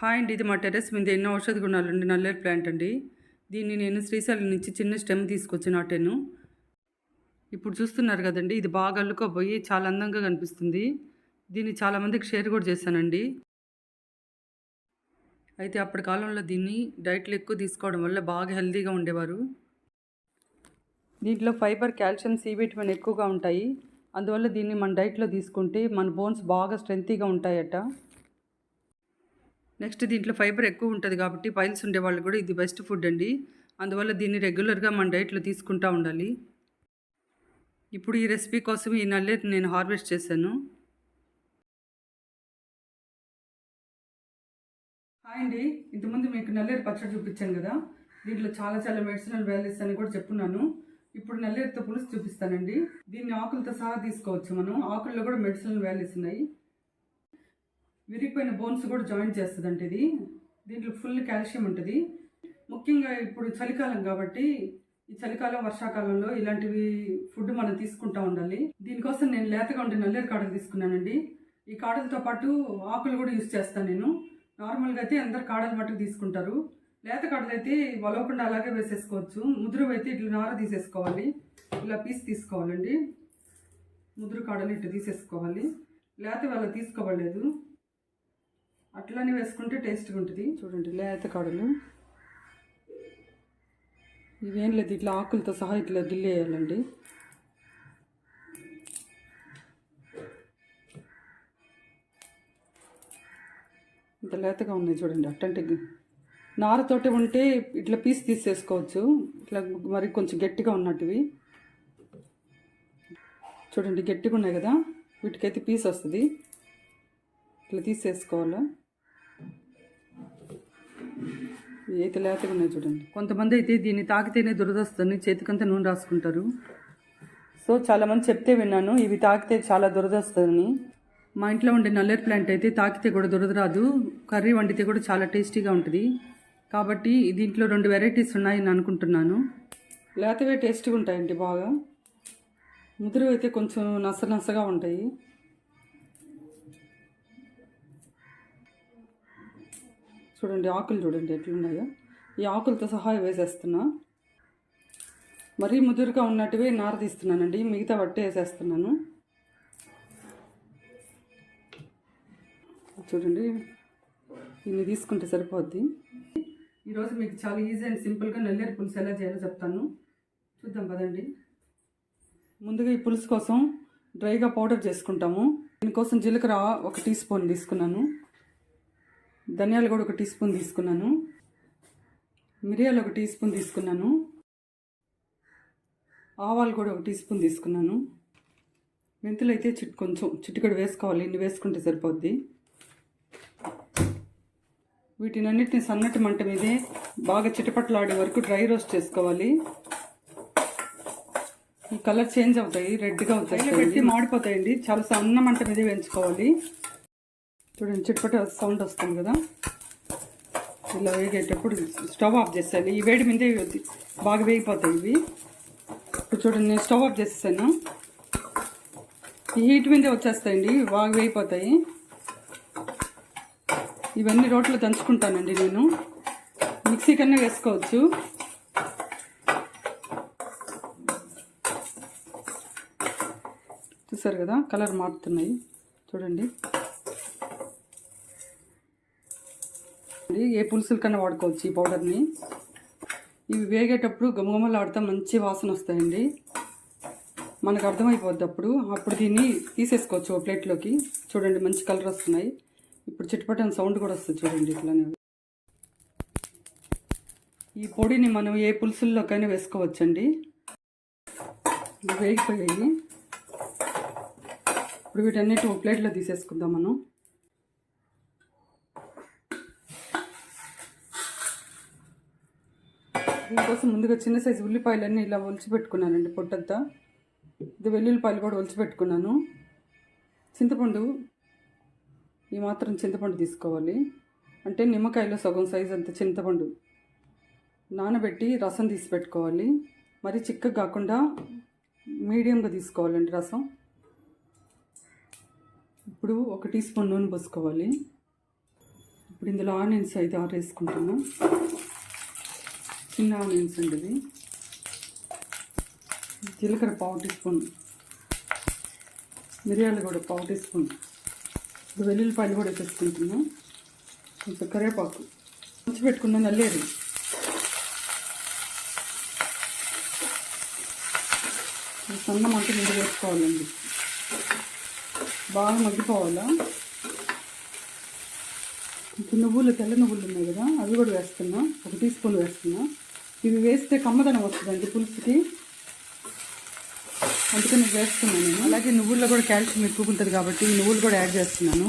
Hi అండి ఇది మా టెర్రస్ మీద ఎన్నో ఔషధ గుణాలు ఉండి నల్లేరు ప్లాంట్ అండి. దీన్ని నేను శ్రీశైలం నుంచి చిన్న స్టెమ్ తీసుకొచ్చి నాటాను ఇప్పుడు చూస్తున్నారు కదండి ఇది బాగా అల్లుకపోయి చాలా అందంగా కనిపిస్తుంది. దీన్ని చాలామందికి షేర్ కూడా చేశానండి. అయితే అప్పటి కాలంలో దీన్ని డైట్లు ఎక్కువ తీసుకోవడం వల్ల బాగా హెల్తీగా ఉండేవారు. దీంట్లో ఫైబర్ కాల్షియం సి విటమిన్ ఎక్కువగా ఉంటాయి. అందువల్ల దీన్ని మన డైట్లో తీసుకుంటే మన బోన్స్ బాగా స్ట్రెంతీగా ఉంటాయట. నెక్స్ట్ దీంట్లో ఫైబర్ ఎక్కువ ఉంటుంది కాబట్టి పైల్స్ ఉండే వాళ్ళు కూడా ఇది బెస్ట్ ఫుడ్ అండి. అందువల్ల దీన్ని రెగ్యులర్గా మన డైట్లో తీసుకుంటూ ఉండాలి. ఇప్పుడు ఈ రెసిపీ కోసం ఈ నల్లేరు నేను హార్వెస్ట్ చేశాను. హాయ్ అండి. ఇంతకుముందు మీకు నల్లేరు పచ్చడి చూపించాను కదా. దీంట్లో చాలా చాలా మెడిసినల్ వాల్యూస్ అని కూడా చెప్పున్నాను. ఇప్పుడు నల్లేరుతో పులుసు చూపిస్తానండి. దీన్ని ఆకులతో సహా తీసుకోవచ్చు మనం. ఆకుల్లో కూడా మెడిసినల్ వాల్యూస్ ఉన్నాయి. విరిగిపోయిన బోన్స్ కూడా జాయిన్ చేస్తుందంట ఇది. దీంట్లో ఫుల్ కాల్షియం ఉంటుంది. ముఖ్యంగా ఇప్పుడు చలికాలం కాబట్టి ఈ చలికాలం వర్షాకాలంలో ఇలాంటివి ఫుడ్ మనం తీసుకుంటా ఉండాలి. దీనికోసం నేను లేతగా ఉండే నల్లేరు కాడలు తీసుకున్నానండి. ఈ కాడలతో పాటు ఆకులు కూడా యూజ్ చేస్తాను నేను. నార్మల్గా అయితే అందరు కాడలు మట్టుకు తీసుకుంటారు. లేత కాడలు అయితే వలవకుండా అలాగే వేసేసుకోవచ్చు. ముదురు అయితే ఇట్లా నార తీసేసుకోవాలి. ఇలా పీస్ తీసుకోవాలండి. ముదురు కాడలు ఇట్లా తీసేసుకోవాలి. లేత వాళ్ళ తీసుకోవలేదు. అట్లానే వేసుకుంటే టేస్ట్గా ఉంటుంది. చూడండి లేత కాడలు. ఇవేం లేదు ఇట్లా ఆకులతో సహా ఇట్లా గిల్లేయాలండి ఇంత లేతగా ఉన్నాయి చూడండి అట్టంటే నారతోటి ఉంటే ఇట్లా పీస్ తీసేసుకోవచ్చు ఇట్లా మరి కొంచెం గట్టిగా ఉన్నట్టువి. చూడండి గట్టిగా ఉన్నాయి కదా వీటికైతే పీస్ వస్తుంది. ఇట్లా తీసేసుకోవాలా? అయితే లేతగా ఉన్నాయి చూడండి. కొంతమంది అయితే దీన్ని తాకితేనే దురదొస్తుంది చేతికంతా నూనె రాసుకుంటారు. సో చాలామంది చెప్తే విన్నాను ఇవి తాకితే చాలా దురదొస్తుందని. మా ఇంట్లో ఉండే నల్లేరు ప్లాంట్ అయితే తాకితే కూడా దురద రాదు కర్రీ వండితే కూడా చాలా టేస్టీగా ఉంటుంది. కాబట్టి దీంట్లో రెండు వెరైటీస్ ఉన్నాయని అనుకుంటున్నాను. లేతవే టేస్టీగా ఉంటాయండి బాగా. ముదురు అయితే కొంచెం నస నసగా ఉంటాయి. చూడండి ఆకులు చూడండి ఎట్లున్నాయో. ఈ ఆకులతో సహా వేసేస్తున్నా. మరీ ముదురుగా ఉన్నట్టువే నార తీస్తున్నానండి మిగతా వట్టి వేసేస్తున్నాను. చూడండి ఇన్ని తీసుకుంటే సరిపోద్ది. ఈరోజు మీకు చాలా ఈజీ అండ్ సింపుల్గా నల్లేరు పులుసు ఎలా చేయాలో చెప్తాను. చూద్దాం పదండి. ముందుగా ఈ పులుసు కోసం డ్రైగా పౌడర్ చేసుకుంటాము. దీనికోసం జీలకర్ర ఒక టీ స్పూన్ తీసుకున్నాను. ధనియాలు కూడా ఒక టీ స్పూన్ తీసుకున్నాను. మిరియాలు ఒక టీ స్పూన్ తీసుకున్నాను. ఆవాలు కూడా ఒక టీ స్పూన్ తీసుకున్నాను. మెంతులు అయితే చిట్ కొంచెం చిటికడు వేసుకోవాలి. ఇన్ని వేసుకుంటే సరిపోద్ది. వీటినన్నిటిని సన్నటి మంట మీదే బాగా చిటపట్లాడే వరకు డ్రై రోస్ట్ చేసుకోవాలి. ఈ కలర్ చేంజ్ అవుతాయి రెడ్గా అవుతాయి పెట్టి మాడిపోతాయండి. చాలా సన్న మంట మీదే వేయించుకోవాలి. చూడండి చిట్పట సౌండ్ వస్తుంది కదా? ఇలా వేగేటప్పుడు స్టవ్ ఆఫ్ చేసేయాలి. ఈ వేడి మీదే బాగా వేగిపోతాయి ఇవి. ఇప్పుడు చూడండి నేను స్టవ్ ఆఫ్ చేసేసాను. ఈ హీట్ మీదే వచ్చేస్తాయండి బాగా వేగిపోతాయి. ఇవన్నీ రోట్లో దంచుకుంటానండి నేను. మిక్సీ కన్నా వేసుకోవచ్చు. చూసారు కదా కలర్ మారుతున్నాయి. చూడండి. ఇది ఏ పులుసులకన్నా వాడుకోవచ్చు ఈ పౌడర్ని ఇవి వేగేటప్పుడు గుమగుమలాడుతూ మంచి వాసన వస్తాయండి. మనకు అర్థమైపోద్ది అప్పుడు. అప్పుడు దీన్ని తీసేసుకోవచ్చు ఓ ప్లేట్లోకి. చూడండి మంచి కలర్ వస్తున్నాయి. ఇప్పుడు చిట్పటం సౌండ్ కూడా వస్తుంది చూడండి ఇట్లానే ఈ పొడిని మనం ఏ పులుసుల్లోకైనా వేసుకోవచ్చండి. వేగిపోయాయి. ఇప్పుడు వీటన్నిటి ఓ ప్లేట్లో తీసేసుకుందాం మనం. దీనికోసం ముందుగా చిన్న సైజు ఉల్లిపాయలన్నీ ఇలా ఒలిచిపెట్టుకున్నానండి పొట్టంతా. ఇది వెల్లుల్లిపాయలు కూడా ఒలిచిపెట్టుకున్నాను చింతపండు ఈ మాత్రం చింతపండు తీసుకోవాలి. అంటే నిమ్మకాయలో సగం సైజు అంత చింతపండు నానబెట్టి రసం తీసి పెట్టుకోవాలి. మరి చిక్కగా కాకుండా మీడియంగా తీసుకోవాలండి రసం. ఇప్పుడు ఒక టీ స్పూన్ నూనె పోసుకోవాలి. ఇప్పుడు ఇందులో ఆనియన్స్ అయితే ఆరు వేసుకుంటాను చిన్న ఆనియన్స్ అండి ఇది జీలకర్ర పావు టీ స్పూన్. మిరియాలు కూడా పావు టీ స్పూన్. ఇప్పుడు వెల్లుల్లిపాయలు కూడా వేసేసుకుంటున్నాం. కొంచెం కరివేపాకు. మంచి పెట్టుకున్న నల్లేరు. సన్న మంట నిండి వేసుకోవాలండి. బాగా మగ్గిపోవాలా? ఇంకా నువ్వులు తెల్ల నువ్వులు ఉన్నాయి కదా అవి కూడా వేస్తున్నా. ఒక టీ స్పూన్ వేస్తున్నా. ఇవి వేస్తే కమ్మదనం వస్తుందండి పులుసుకి అందుకని నేను వేస్తున్నాను నేను. అలాగే నువ్వుల్లో కూడా కాల్షియం ఎక్కువ ఉంటుంది కాబట్టి నువ్వులు కూడా యాడ్ చేస్తున్నాను.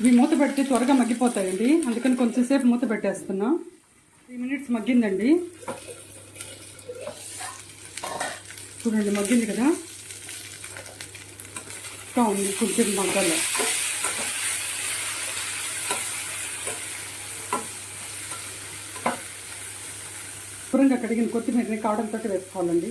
ఇవి మూత పెడితే త్వరగా మగ్గిపోతాయండి. అందుకని కొంచెం సేపు మూత పెట్టేస్తున్నా. Three minutes మగ్గిందండి. చూడండి మగ్గింది కదా. ఉంది కొంచెం మగ్గలో. శుభ్రంగా కడిగిన కొత్తిమీరని కాడంతో వేసుకోవాలండి.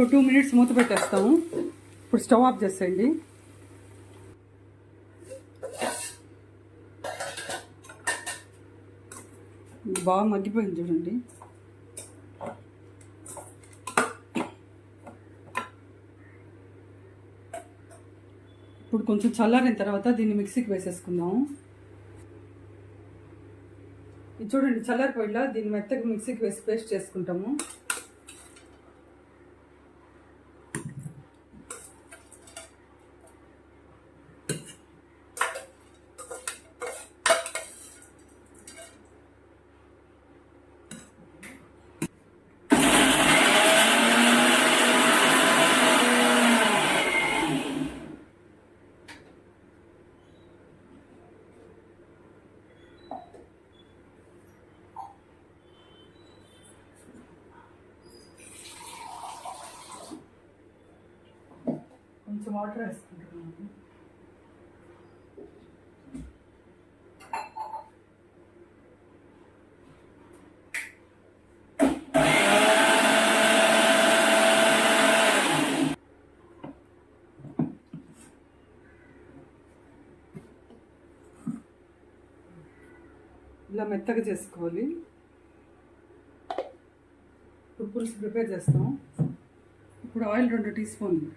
ఇంకో టూ మినిట్స్ మూత పెట్టేస్తాము. ఇప్పుడు స్టవ్ ఆఫ్ చేసేయండి. బాగా మగ్గిపోయింది చూడండి. ఇప్పుడు కొంచెం చల్లారిన తర్వాత దీన్ని మిక్సీకి వేసేసుకుందాము. ఇది చూడండి చల్లారిపోయిలా దీన్ని మెత్తగా మిక్సీకి వేసి పేస్ట్ చేసుకుంటాము కొంచెం వాటర్ వేసుకుంటున్నాను ఇలా మెత్తగా చేసుకోవాలి. ఇప్పుడు పులుసు ప్రిపేర్ చేస్తాం. ఇప్పుడు ఆయిల్ రెండు టీ స్పూన్లు.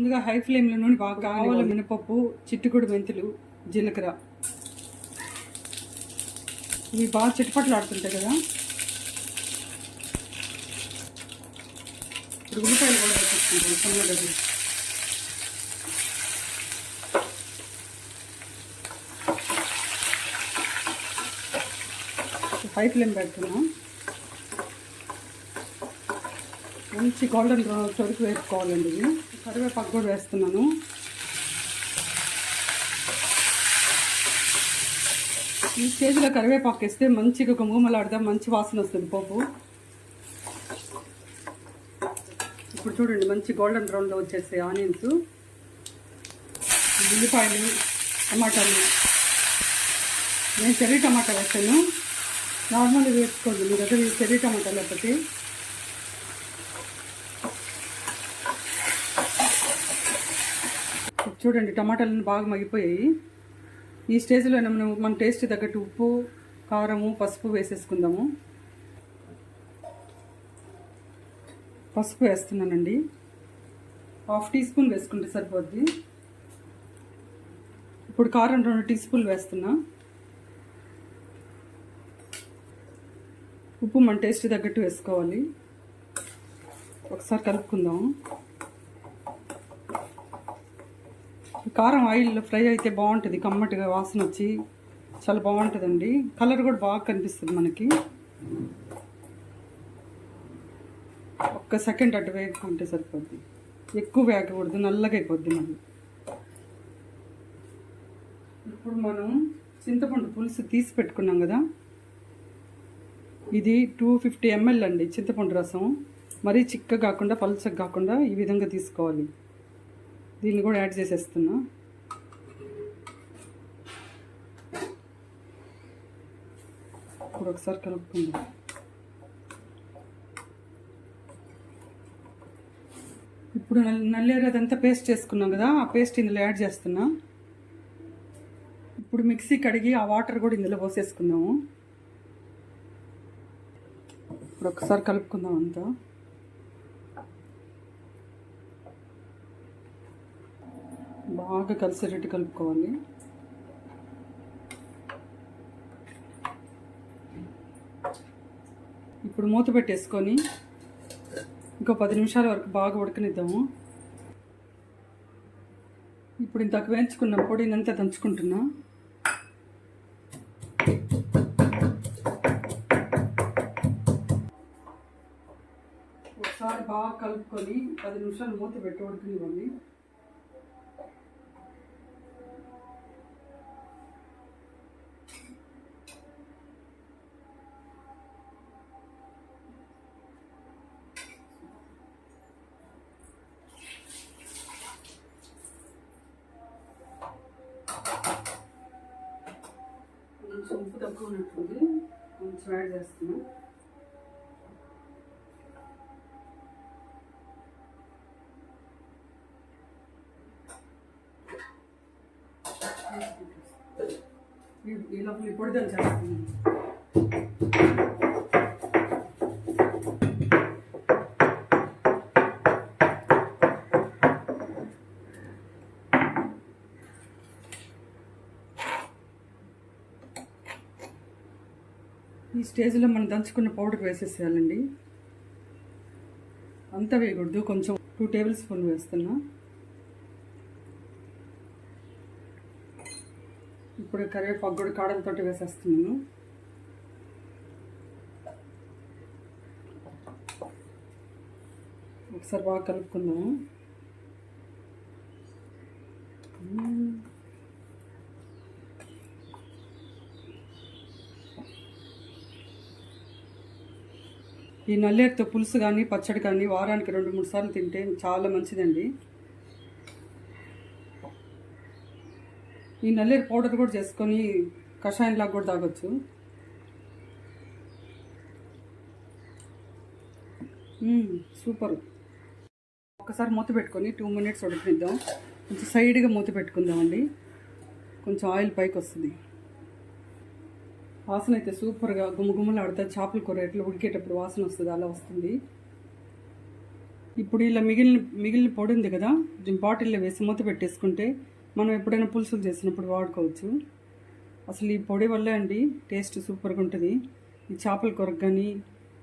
ముందుగా హై ఫ్లేమ్లో నూనె బాగా ఆవాల మినపప్పు చిట్టుకుడు మెంతులు జీలకర్ర. ఇవి బాగా చిటపట్లు ఆడుతుంటాయి కదా. ఇప్పుడు ఉల్లిపాయలు కూడా వేసేసుకుంటాం హై ఫ్లేమ్ పెడుతున్నాం. మంచి గోల్డెన్ బ్రౌన్ వరకు వేసుకోవాలండి ఇది. కరివేపాకు కూడా వేస్తున్నాను. ఈ స్టేజ్లో కరివేపాకు వేస్తే మంచిగా గుమ్మలాడదా మంచి వాసన వస్తుంది పోపు. ఇప్పుడు చూడండి మంచి గోల్డెన్ బ్రౌన్లో వచ్చేస్తాయి ఆనియన్స్. ఉల్లిపాయలు టమాటాలు. నేను చెర్రీ టమాటా వేస్తాను. నార్మల్గా వేసుకోండి మీ దగ్గర చెర్రీ టమాటా లేకపోతే. చూడండి టమాటాలను బాగా మగ్గిపోయాయి. ఈ స్టేజ్లో మనం మన టేస్ట్ తగ్గట్టు ఉప్పు కారము పసుపు వేసేసుకుందాము. పసుపు వేస్తున్నానండి. హాఫ్ టీ స్పూన్ వేసుకుంటే సరిపోద్ది. ఇప్పుడు కారం రెండు టీ స్పూన్లు వేస్తున్నా. ఉప్పు మన టేస్ట్ తగ్గట్టు వేసుకోవాలి. ఒకసారి కలుపుకుందాము. కారం ఆయిల్లో ఫ్రై అయితే బాగుంటుంది. కమ్మటిగా వాసన వచ్చి చాలా బాగుంటుందండి. కలర్ కూడా బాగా కనిపిస్తుంది మనకి. ఒక్క సెకండ్ అటు వేయకుంటే సరిపోద్ది. ఎక్కువ వేగకూడదు నల్లగా అయిపోద్ది మళ్ళీ. ఇప్పుడు మనం చింతపండు పులుసు తీసి పెట్టుకున్నాం కదా. ఇది టూ ఫిఫ్టీ ఎంఎల్ అండి చింతపండు రసం. మరీ చిక్క కాకుండా పలుచగా కాకుండా ఈ విధంగా తీసుకోవాలి. దీన్ని కూడా యాడ్ చేసేస్తున్నా. ఇప్పుడు ఒకసారి కలుపుకుందాం. ఇప్పుడు నల్- నల్లేరు అదంతా పేస్ట్ చేసుకున్నాం కదా ఆ పేస్ట్ ఇందులో యాడ్ చేస్తున్నా. ఇప్పుడు మిక్సీ కడిగి ఆ వాటర్ కూడా ఇందులో పోసేసుకుందాము. ఇప్పుడు ఒకసారి కలుపుకుందాం అంతా. బాగా కలిసేటట్టు కలుపుకోవాలి. ఇప్పుడు మూత పెట్టేసుకొని ఇంకో పది నిమిషాల వరకు బాగా ఉడకనిద్దాము. ఇప్పుడు ఇంతకు వేయించుకున్న పొడినంతా దంచుకుంటున్నా. ఒకసారి బాగా కలుపుకొని పది నిమిషాలు మూత పెట్టి ఉడకనివ్వండి. కొంచెం కొంచెం యాడ్ చేస్తున్నాం. ఈ- లోపల ఇప్పుడు పొడి చేస్తున్నాను స్టేజ్లో మనం దంచుకున్న పౌడర్ వేసేసేయాలండి. అంతా వేయకూడదు కొంచెం టూ టేబుల్ స్పూన్ వేస్తున్నా. ఇప్పుడు కరివేపాకు కూడా కాడలతోటి వేసేస్తున్నాను. ఒకసారి బాగా కలుపుకుందాము. ఈ నల్లేరుతో పులుసు కానీ పచ్చడి కానీ వారానికి రెండు మూడు సార్లు తింటే చాలా మంచిదండి. ఈ నల్లేరు పౌడర్ కూడా చేసుకొని కషాయంలాగా కూడా తాగొచ్చు. సూపర్. ఒకసారి మూత పెట్టుకొని టూ మినిట్స్ ఉడకనిద్దాం కొంచెం సైడ్గా మూత పెట్టుకుందామండి. కొంచెం ఆయిల్ పైకి వస్తుంది. వాసన అయితే సూపర్గా గుమ్మగుమ్మలు ఆడితే చేపల కూర ఎట్లా ఉడికేటప్పుడు వాసన వస్తుంది అలా వస్తుంది. ఇప్పుడు ఇలా మిగిలిన మిగిలిన పొడి ఉంది కదా బాటిల్లో వేసి మూత పెట్టేసుకుంటే మనం ఎప్పుడైనా పులుసులు చేసినప్పుడు వాడుకోవచ్చు. అసలు ఈ పొడి వల్లే అండి టేస్ట్ సూపర్గా ఉంటుంది. ఈ చేపల కూరకు కానీ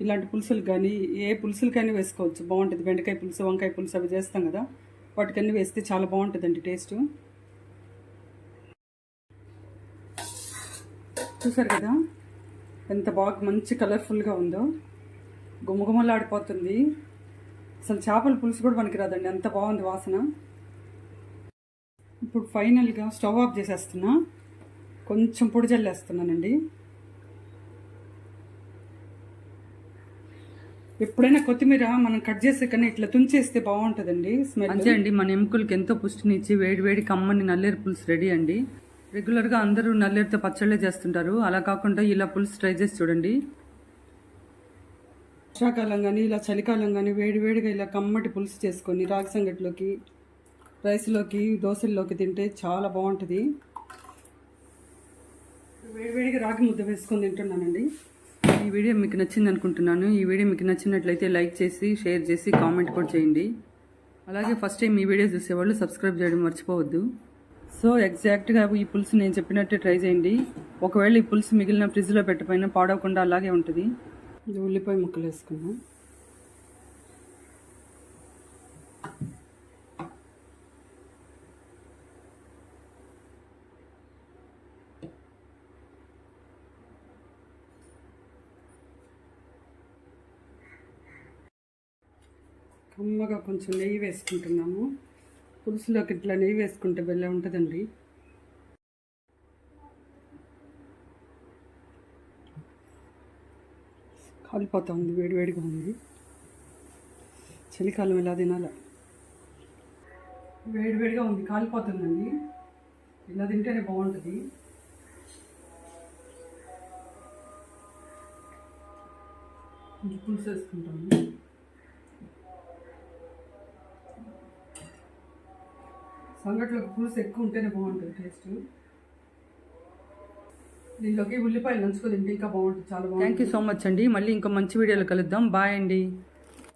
ఇలాంటి పులుసులు కానీ ఏ పులుసులకైనా వేసుకోవచ్చు. బాగుంటుంది. బెండకాయ పులుసు వంకాయ పులుసు అవి చేస్తాం కదా వాటికన్నీ వేస్తే చాలా బాగుంటుందండి టేస్ట్. చూసారు కదా? ఎంత బాగా మంచి కలర్ఫుల్గా ఉందో. గుమగుమలాడిపోతుంది. అసలు చేపల పులుసు కూడా పనికిరాదండి ఎంత బాగుంది వాసన. ఇప్పుడు ఫైనల్గా స్టవ్ ఆఫ్ చేసేస్తున్నా. కొంచెం పొడి జల్లేస్తున్నానండి ఎప్పుడైనా కొత్తిమీర మనం కట్ చేసే కన్నా ఇట్లా తుంచేస్తే బాగుంటుందండి స్మెల్. అంతే అండి. మన ఎముకలకి ఎంతో పుష్టినిచ్చి వేడి వేడి కమ్మని నల్లేరు పులుసు రెడీ అండి. రెగ్యులర్గా అందరూ నల్లేరుతో పచ్చళ్ళే చేస్తుంటారు. అలా కాకుండా ఇలా పులుసు ట్రై చేసి చూడండి. వర్షాకాలం కానీ ఇలా చలికాలం కానీ వేడివేడిగా ఇలా కమ్మటి పులుసు చేసుకొని రాగి సంగటిలోకి రైస్లోకి దోశల్లోకి తింటే చాలా బాగుంటుంది. వేడివేడిగా రాగి ముద్ద వేసుకొని తింటున్నానండి. ఈ వీడియో మీకు నచ్చింది అనుకుంటున్నాను. ఈ వీడియో మీకు నచ్చినట్లయితే లైక్ చేసి షేర్ చేసి కామెంట్ కూడా చేయండి. అలాగే ఫస్ట్ టైం ఈ వీడియో చూసేవాళ్ళు సబ్స్క్రైబ్ చేయడం మర్చిపోవద్దు. సో ఎగ్జాక్ట్గా ఈ పులుసు నేను చెప్పినట్టు ట్రై చేయండి. ఒకవేళ ఈ పులుసు మిగిలిన ఫ్రిడ్జ్లో పెట్టకపోయినా పాడవకుండా అలాగే ఉంటుంది. ఉల్లిపాయ ముక్కలు వేసుకున్నాం కమ్మగా కొంచెం నెయ్యి వేసుకుంటున్నాము. పులుసులోకి ఇట్లా నెయ్యి వేసుకుంటే బెల్లం ఉంటుందండి. కాలిపోతా ఉంది వేడివేడిగా ఉంది. చలికాలం ఇలా తినాల? వేడివేడిగా ఉంది కాలిపోతుందండి. ఇలా తింటేనే బాగుంటుంది. పులుసు వేసుకుంటాము సంగట్లోకి పులుసు ఎక్కువ ఉంటేనే బాగుంటుంది టేస్ట్ దీనిలోకి ఉల్లిపాయలు నంచుకొని తింటే ఇంకా బాగుంటుంది చాలా బాగుంటుంది థ్యాంక్ యూ సో మచ్ అండి. మళ్ళీ ఇంకా మంచి వీడియోలో కలుద్దాం. బాయ్ అండి.